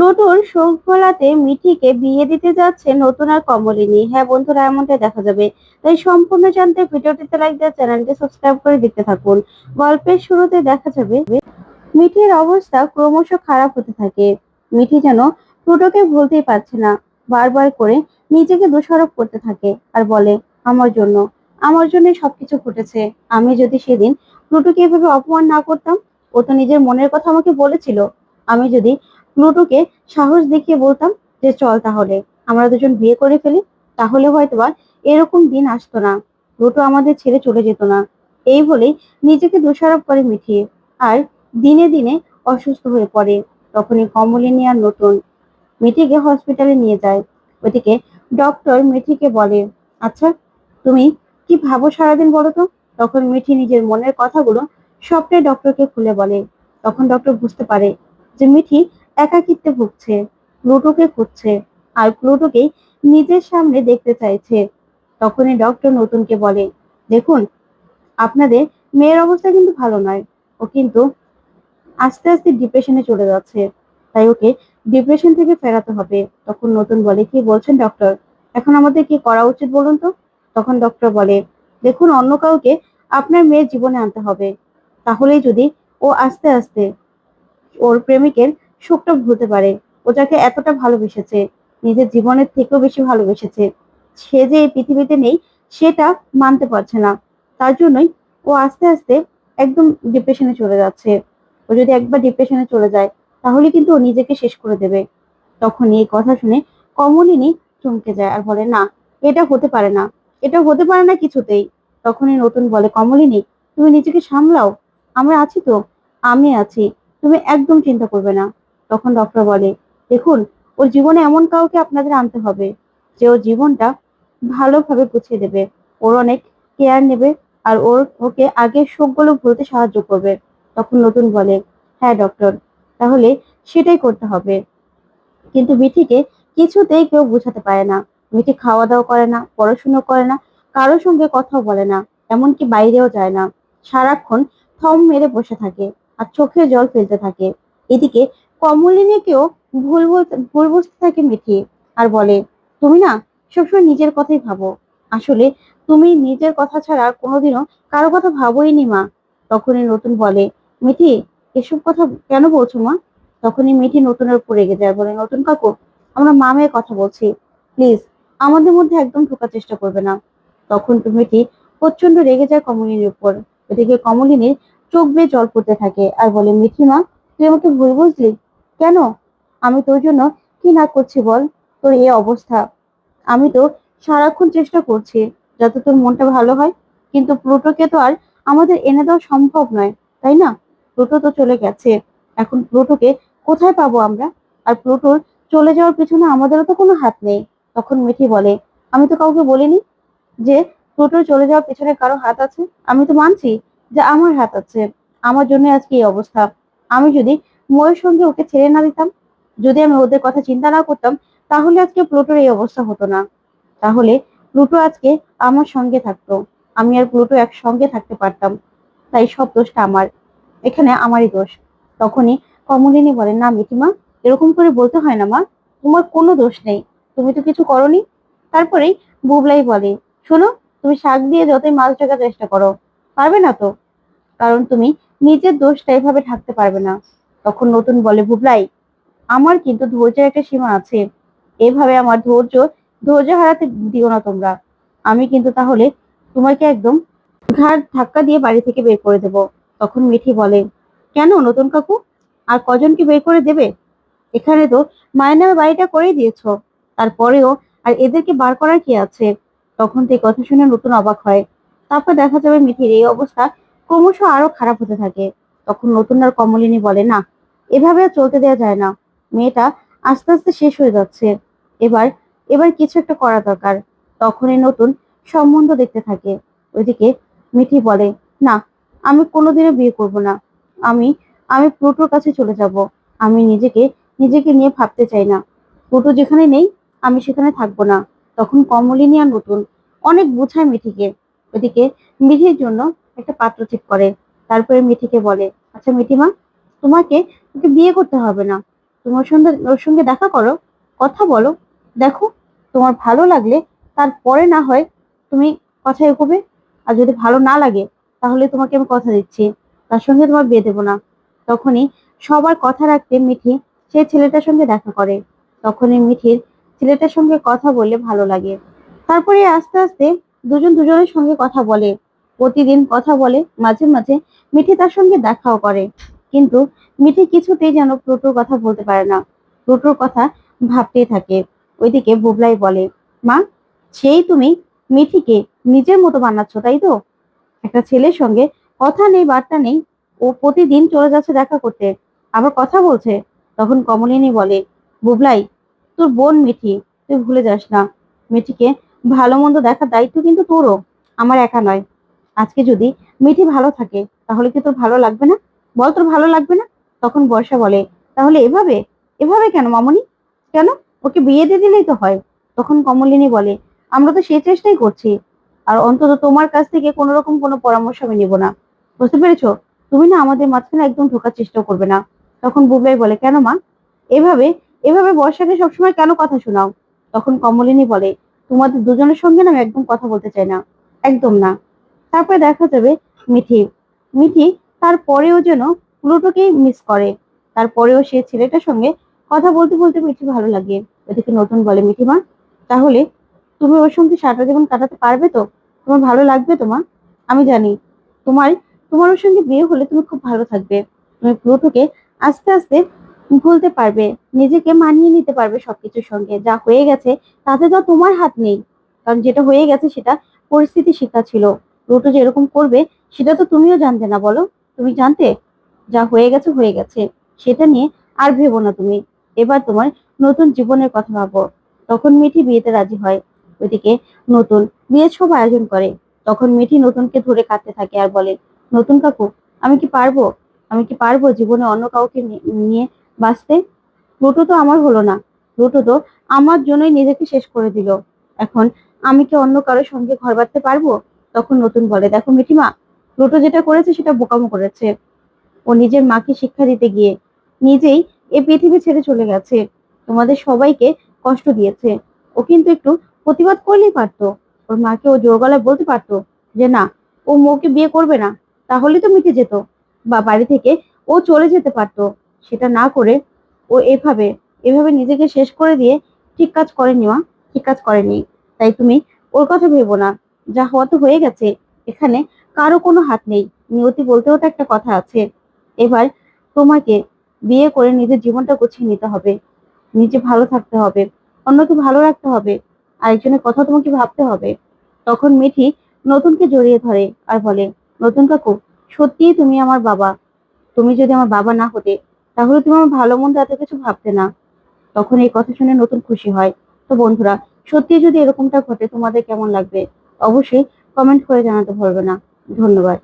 প্লুটোর শোক ফলাতে মিঠিকে বিয়ে দিতে যাচ্ছে নতুন আর কমলিনী। হ্যাঁ বন্ধুরা, এমনটাই দেখা যাবে। তাই সম্পূর্ণ জানতে ভিডিওটিতে লাইক দিয়ে চ্যানেলটি সাবস্ক্রাইব করে দেখতে থাকুন। গল্পের শুরুতে দেখা যাবে, মিঠির অবস্থা ক্রমশ খারাপ হতে থাকে। মিঠি যেন প্লুটোকে ভুলতেই পারছে না। বারবার করে নিজেকে দোষারোপ করতে থাকে আর বলে, আমার জন্য আমার জন্য সবকিছু ঘটেছে। আমি যদি সেদিন প্লুটোকে এভাবে অপমান না করতাম, ও তো নিজের মনের কথা আমাকে বলেছিল। আমি যদি প্লুটোকে সাহস দেখিয়ে বলতাম যে চল তাহলে, আমরা দুজন বিয়ে করে ফেলি, তাহলে হয়তোবা এরকম দিন আসতো না। প্লুটো আমাদের ছেড়ে চলে যেত না। এই বলেই নিজেকে দোষারোপ করে মিঠিয়ে আর দিনে দিনে অসুস্থ হয়ে পড়ে। তখনই কমলিনী আর নতুন মিঠিকে হসপিটালে নিয়ে যায়। ওদিকে ডক্টর মিঠিকে বলে আচ্ছা তুমি কি ভাবো সারাদিন বলো তো? তখন মিঠি নিজের মনের কথাগুলো সবটাই ডক্টরকে খুলে বলে। তখন ডক্টর বুঝতে পারে যে মিঠি একাকিত্বে ভুগছে, প্লুটোকে খুঁজছে আর প্লুটোকেই নিজের সামনে দেখতে চাইছে। তখনই ডক্টর নতুনকে বলে, দেখুন, আপনাদের মেয়ের অবস্থা কিন্তু ভালো নয়। ও কিন্তু আস্তে আস্তে ডিপ্রেশনে চলে যাচ্ছে। তাই ওকে ডিপ্রেশন থেকে ফেরাতে হবে। তখন নতুন বলে, কি বলছেন ডক্টর এখন আমাদের কি করা উচিত বলুন তো? তখন ডক্টর বলে, দেখুন, অন্য কাউকে আপনার মেয়ের জীবনে আনতে হবে। তাহলেই যদি ও আস্তে আস্তে ওর প্রেমিকের সুখটা ভুলতে পারে। ও যাকে এতটা ভালোবেসেছে, নিজের জীবনের থেকেও বেশি ভালোবেসেছে। সে যে এই পৃথিবীতে নেই, সেটা মানতে পারছে না। তার জন্যই ও আস্তে আস্তে একদম ডিপ্রেশনে চলে যাচ্ছে। ও যদি একবার ডিপ্রেশনে চলে যায়, তাহলে কিন্তু ও নিজেকে শেষ করে দেবে। তখন এই কথা শুনে কমলিনী চমকে যায় আর বলে, না, এটা হতে পারে না। এটা হতে পারে না কিছুতেই। তখনই নতুন বলে, কমলিনী, তুমি নিজেকে সামলাও। আমরা আছি তো। আমি আছি। তুমি একদম চিন্তা করবে না। তখন ডক্টর বলে, দেখুন, ওর জীবনে এমন কাউকে আপনাদের আনতে হবে যে ওর জীবনটা ভালোভাবে গুছিয়ে দেবে। ওর অনেক কেয়ার নেবে আর ওর, ওকে আগের শোকগুলো ভুলতে সাহায্য করবে। তখন নতুন বলে হ্যাঁ ডক্টর তাহলে সেটাই করতে হবে। কিন্তু মিঠিকে কিছুতেই কেউ বোঝাতে পারে না। মিঠি খাওয়া দাওয়া করে না পড়াশুনো করে না কারোর সঙ্গে কথাও বলে না, এমনকি বাইরেও যায় না। সারাক্ষণ থম মেরে বসে থাকে আর চোখে জল ফেলতে থাকে। এদিকে কমলিনীকেও ভুল ভুল বুঝতে থাকে মিঠি আর বলে, তুমি না সবসময় নিজের কথাই ভাবো। আসলে তুমি নিজের কথা ছাড়া কোনোদিনও কারও কথা ভাবোই নি মা। তখনই নতুন বলে, মিঠি, এসব কথা কেন বলছো মা? তখনই মিঠি নতুনের উপর রেগে যায়, বলে, নতুন কাকু, আমরা মা মেয়ে কথা বলছি। প্লিজ, আমাদের মধ্যে একদম ঢোকার চেষ্টা করবে না। তখন মিঠি প্রচণ্ড রেগে যায় কমলিনীর উপর। এদিকে কমলিনীর চোখ বেয়ে জল পড়তে থাকে আর বলে, মিঠি মা, তুই আমাকে ভুল বুঝলি? কেন? আমি তোর জন্য কি না করছি বল? তোর এই অবস্থা। আমি তো সারাক্ষণ চেষ্টা করছি যাতে তোর মনটা ভালো হয়, কিন্তু প্লুটোকে তো আর আমাদের এনে দেওয়া সম্ভব নয়, তাই না? প্লুটো তো চলে গেছে। এখন প্লুটোকে কোথায় পাবো আমরা? আর প্লুটোর চলে যাওয়ার পিছনে আমাদেরও তো কোনো হাত নেই, তখন মিঠি বলে। আমি তো কাউকে বলিনি যে প্লুটোর চলে যাওয়ার পিছনে কারও হাত আছে। আমি তো মানছি যে আমার হাত আছে। আমার জন্য আজকে এই অবস্থা। আমি যদি ময়ের সঙ্গে ওকে ছেড়ে না দিতাম? যদি আমি ওদের কথা চিন্তা না করতাম, তাহলে আজকে প্লুটোর এই অবস্থা হতো না। তাহলে প্লুটো আজকে আমার সঙ্গে থাকতো। আমি আর প্লুটো একসঙ্গে থাকতে পারতাম। তাই সব দোষটা আমার। এখানে আমারই দোষ। তখনই কমলিনী বলেন না, মিঠিমা, এরকম করে বলতে হয় না মা। তোমার কোনো দোষ নেই। তুমি তো কিছু করনি। তারপরেই বুবলাই বলে, শোনো, তুমি শাক দিয়ে যতই মাছ ঢাকার চেষ্টা করো, পারবে না তো? কারণ তুমি নিজের দোষটা এভাবে থাকতে পারবে না। তখন নতুন বলে, বুবলাই, আমার কিন্তু ধৈর্যের একটা সীমা আছে। এভাবে আমার ধৈর্য ধৈর্য হারাতে দিও না তোমরা। আমি কিন্তু তাহলে তোমাকে একদম ঘাট ধাক্কা দিয়ে বাড়ি থেকে বের করে দেব। তখন মিঠি বলে, কেন নতুন কাকু? আর কজনকে বের করে দেবে? এখানে তো মায়ের নামে বাড়িটা করেই দিয়েছ। তারপরেও আর এদেরকে বার করার কি আছে? তখন তো কথা শুনে নতুন অবাক হয়। তারপর দেখা যাবে মিঠির এই অবস্থা ক্রমশ আরও খারাপ হতে থাকে। তখন নতুন আর কমলিনী বলে, না, এভাবে চলতে দেওয়া যায় না। মেয়েটা আস্তে আস্তে শেষ হয়ে যাচ্ছে। এবার এবার কিছু একটা করা দরকার। তখনই নতুন সম্বন্ধ দেখতে থাকে। ওইদিকে মিঠি বলে, না, আমি কোনোদিনও বিয়ে করব না। আমি আমি প্লুটোর কাছে চলে যাব। আমি নিজেকে নিজেকে নিয়ে ভাবতে চাই না। প্লুটো যেখানে নেই, আমি সেখানে থাকব না। তখন কমলিনী আর নতুন অনেক বোঝায় মিঠিকে। ওদিকে মিঠির জন্য একটা পাত্র ঠিক করে। তারপরে মিঠিকে বলে আচ্ছা মিঠিমা, তোমাকে বিয়ে করতে হবে না। তোমার সঙ্গে, ওর সঙ্গে দেখা করো, কথা বলো। দেখো, তোমার ভালো লাগলে তারপরে না হয় তুমি কথা এগোবে। আর যদি ভালো না লাগে, তাহলে তোমাকে আমি কথা দিচ্ছি। তার সঙ্গে তোমার বিয়ে দেবো না। তখনই সবার কথা রাখতে মিঠি সেই ছেলেটার সঙ্গে দেখা করে। তখনই মিঠির ছেলেটার সঙ্গে কথা বললে ভালো লাগে। তারপরে আস্তে আস্তে দুজন দুজনের সঙ্গে কথা বলে। প্রতিদিন কথা বলে, মাঝে মাঝে মিঠি তার সঙ্গে দেখাও করে। কিন্তু মিঠি কিছুতেই যেন প্লুটোর কথা বলতে পারে না। প্লুটোর কথা ভাবতেই থাকে। ওইদিকে বুবলাই বলে, মা, সেই তুমি মিঠিকে নিজের মতো বানাচ্ছ, তাই তো? একটা ছেলের সঙ্গে কথা নেই, বার্তা নেই। ও প্রতিদিন চলে যাচ্ছে দেখা করতে। আবার কথা বলছে। তখন কমলিনী বলে, বুবলাই, তোর বোন মিঠি, তুই ভুলে যাস না। মিঠিকে ভালো মন্দ দেখার দায়িত্ব কিন্তু তোরও। আমার একা নয়। আজকে যদি মিঠি ভালো থাকে, তাহলে কি তোর ভালো লাগবে না? বল তোর ভালো লাগবে না? তখন বর্ষা বলে, তাহলে এভাবে? এভাবে কেন মামনি? কেন? ওকে বিয়ে দিয়ে দিলেই তো হয়। তখন কমলিনী বলে, আমরা তো সেই চেষ্টাই করছি। আর অন্তত তোমার কাছ থেকে কোনো রকম কোনো পরামর্শ আমি নেব না। বুঝতে পেরেছ? তুমি না আমাদের মাঝখানে একদম ঢোকার চেষ্টা করবে না। তখন বুবলাই বলে, কেন মা? এভাবে এভাবে বর্ষাকে সবসময় কেন কথা শোনাও? তখন কমলিনী বলে, তোমাদের দুজনের সঙ্গে না আমি একদম কথা বলতে চাই না। একদম না। তারপরে দেখা যাবে মিঠি। মিঠি তারপরেও যেন প্লুটোকেই মিস করে। তারপরেও সে ছেলেটার সঙ্গে কথা বলতে বলতে মিঠি ভালো লাগে। ওদিকে নতুন বলে মিঠিমা তাহলে তুমি ওর সঙ্গে সারাটা জীবন কাটাতে পারবে তো? তোমার ভালো লাগবে তোমার আমি জানি। তোমার তোমার ওর সঙ্গে বিয়ে হলে তুমি খুব ভালো থাকবে। তুমি প্লুটোকে আস্তে আস্তে ভুলতে পারবে। নিজেকে মানিয়ে নিতে পারবে সবকিছুর সঙ্গে। যা হয়ে গেছে তাতে তো তোমার হাত নেই। কারণ যেটা হয়ে গেছে সেটা পরিস্থিতি শিক্ষা ছিল। প্লুটো যে এরকম করবে, সেটা তো তুমিও জানতে না, বলো? তুমি জানতে? যা হয়ে গেছে হয়ে গেছে। সেটা নিয়ে আর ভেবো না তুমি। এবার তোমার নতুন জীবনের কথা ভাবো। তখন মিঠি বিয়েতে রাজি হয়। ওইদিকে নতুন বিয়ের সব আয়োজন করে। তখন মিঠি নতুনকে ধরে কাঁদতে থাকে আর বলে, নতুন কাকু, আমি কি পারব? আমি কি পারব জীবনে অন্য কাউকে নিয়ে বাঁচতে? প্লুটো তো আমার হলো না। প্লুটো তো আমার জন্যই নিজেকে শেষ করে দিল। এখন আমি কি অন্য কারোর সঙ্গে ঘর বাঁধতে পারব? তখন নতুন বলে, দেখো মিঠিমা প্লুটো যেটা করেছে সেটা বোকামো করেছে। ও নিজের মাকে শিক্ষা দিতে গিয়ে নিজেই এ পৃথিবী ছেড়ে চলে গেছে। তোমাদের সবাইকে কষ্ট দিয়েছে। ও কিন্তু একটু প্রতিবাদ করলেই পারতো। ওর মাকে ও জোর গলায় বলতে পারতো যে, না, ও মৌকে বিয়ে করবে না, তাহলে তো মিটে যেত। বা বাড়ি থেকে ও চলে যেতে পারতো। সেটা না করে ও এভাবে এভাবে নিজেকে শেষ করে দিয়ে ঠিক কাজ করেনি মা, ঠিক কাজ করেনি। তাই তুমি ওর কথা ভেবো না। যা হওয়া তো হয়ে গেছে, এখানে কারও কোনো হাত নেই। নিয়তি বলতেও তো একটা কথা আছে। এবার তোমাকে বিয়ে করে নিজের জীবনটা গুছিয়ে নিতে হবে। নিজে ভালো থাকতে হবে, অন্যকে ভালো রাখতে হবে, আরেকজনের কথা তোমাকে ভাবতে হবে। তখন মিঠি নতুনকে জড়িয়ে ধরে আর বলে, নতুন কাকু, সত্যিই তুমি আমার বাবা। তুমি যদি আমার বাবা না হতে, তাহলে তুমি আমার ভালো মন্দ এত কিছু ভাবতে না। তখন এই কথা শুনে নতুন খুশি হয়। তো বন্ধুরা সত্যি যদি এরকমটা ঘটে, তোমাদের কেমন লাগবে? অবশ্যই কমেন্ট করে জানাতে ভুলবে না। ধন্যবাদ।